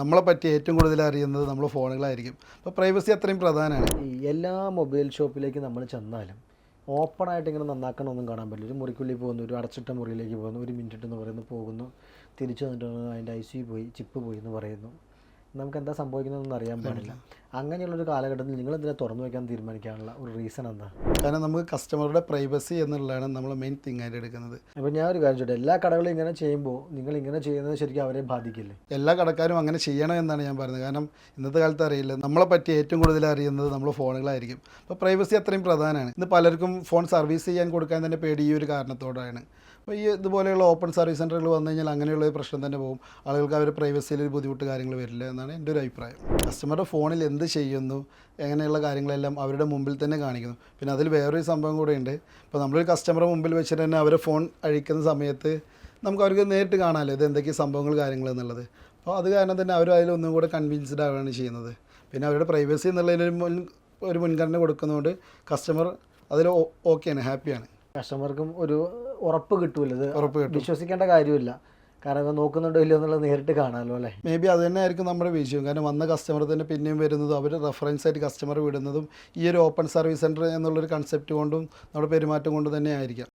നമ്മളെ പറ്റി ഏറ്റവും കൂടുതൽ അറിയുന്നത് നമ്മൾ ഫോണുകളായിരിക്കും. അപ്പോൾ പ്രൈവസി അത്രയും പ്രധാനമാണ്. ഈ എല്ലാ മൊബൈൽ ഷോപ്പിലേക്ക് നമ്മൾ ചെന്നാലും ഓപ്പൺ ആയിട്ട് ഇങ്ങനെ നന്നാക്കണമൊന്നും കാണാൻ പറ്റില്ല. ഒരു മുറിക്കുള്ളിൽ പോകുന്നു ഒരു അടച്ചിട്ട മുറിയിലേക്ക് പോകുന്നു ഒരു മിനിറ്റ് എന്ന് പറയുന്നു പോകുന്നു തിരിച്ചു വന്നിട്ട് അതിന്റെ ഐ സി പോയി ചിപ്പ് പോയി എന്ന് പറയുന്നു. നമുക്ക് എന്താ സംഭവിക്കുന്നതെന്ന് അറിയാൻ പാടില്ല. അങ്ങനെയുള്ളൊരു കാലഘട്ടത്തിൽ നിങ്ങൾ എന്തിനാ തുറന്നു വയ്ക്കാൻ തീരുമാനിക്കാനുള്ള ഒരു റീസൺ എന്താ? കാരണം നമുക്ക് കസ്റ്റമറുടെ പ്രൈവസി എന്നുള്ളതാണ് നമ്മൾ മെയിൻ തിങ് ആയിട്ട് എടുക്കുന്നത്. അപ്പോൾ ഞാൻ ഒരു കാര്യം ചോദിച്ചു എല്ലാ കടകളും ഇങ്ങനെ ചെയ്യുമ്പോൾ നിങ്ങൾ ഇങ്ങനെ ചെയ്യുന്നത് ശരിക്കും അവരെ ബാധിക്കില്ലേ? എല്ലാ കടക്കാരും അങ്ങനെ ചെയ്യണം എന്നാണ് ഞാൻ പറയുന്നത്. കാരണം ഇന്നത്തെ കാലത്ത് അറിയില്ല നമ്മളെ പറ്റി ഏറ്റവും കൂടുതൽ അറിയുന്നത് നമ്മൾ ഫോണുകളായിരിക്കും. അപ്പോൾ പ്രൈവസി അത്രയും പ്രധാനമാണ്. ഇന്ന് പലർക്കും ഫോൺ സർവീസ് ചെയ്യാൻ കൊടുക്കാൻ തന്നെ പേടി ഈ ഒരു കാരണത്തോടാണ്. അപ്പോൾ ഈ ഇതുപോലെയുള്ള ഓപ്പൺ സർവീസ് സെന്ററുകൾ വന്നു കഴിഞ്ഞാൽ അങ്ങനെയുള്ള ഒരു പ്രശ്നം തന്നെ പോകും. ആളുകൾക്ക് അവരുടെ പ്രൈവസിയിൽ ഒരു ബുദ്ധിമുട്ട് കാര്യങ്ങൾ വരില്ല എന്നാണ് എന്റെ ഒരു അഭിപ്രായം. കസ്റ്റമറുടെ ഫോണിൽ എന്ത് ചെയ്യുന്നു എങ്ങനെയുള്ള കാര്യങ്ങളെല്ലാം അവരുടെ മുമ്പിൽ തന്നെ കാണിക്കുന്നു. പിന്നെ അതിൽ വേറൊരു സംഭവം കൂടെ ഉണ്ട്. ഇപ്പോൾ നമ്മളൊരു കസ്റ്റമറെ മുമ്പിൽ വെച്ചിട്ട് തന്നെ അവരെ ഫോൺ അഴിക്കുന്ന സമയത്ത് നമുക്ക് അവർക്ക് നേരിട്ട് കാണാമല്ലോ ഇത് എന്തൊക്കെ സംഭവങ്ങൾ കാര്യങ്ങൾ എന്നുള്ളത്. അപ്പോൾ അത് കാരണം തന്നെ അവർ അതിലൊന്നും കൂടെ കൺവിൻസ്ഡ് ആവുകയാണ് ചെയ്യുന്നത്. പിന്നെ അവരുടെ പ്രൈവസി എന്നുള്ളതിനൊരു മുൻ ഒരു മുൻഗണന കൊടുക്കുന്നതുകൊണ്ട് കസ്റ്റമർ അതിൽ ഓക്കെയാണ് ഹാപ്പിയാണ് കസ്റ്റമർക്കും ഒരു ഉറപ്പ് കിട്ടൂല ഇത് ഉറപ്പ് കിട്ടും. വിശ്വസിക്കേണ്ട കാര്യമില്ല. കാരണം ഇവ നോക്കുന്നുണ്ടോ ഇല്ലയോ എന്നുള്ളത് നേരിട്ട് കാണാമല്ലോ അല്ലേ? മേ ബി അത് തന്നെ ആയിരിക്കും നമ്മുടെ വിഷയം. കാരണം വന്ന കസ്റ്റമർ തന്നെ പിന്നെയും വരുന്നതും അവർ റെഫറൻസ് ആയിട്ട് കസ്റ്റമർ വിടുന്നതും ഈ ഒരു ഓപ്പൺ സർവീസ് സെന്റർ എന്നുള്ളൊരു കൺസെപ്റ്റ് കൊണ്ടും നമ്മുടെ പെരുമാറ്റം കൊണ്ട് തന്നെ ആയിരിക്കാം.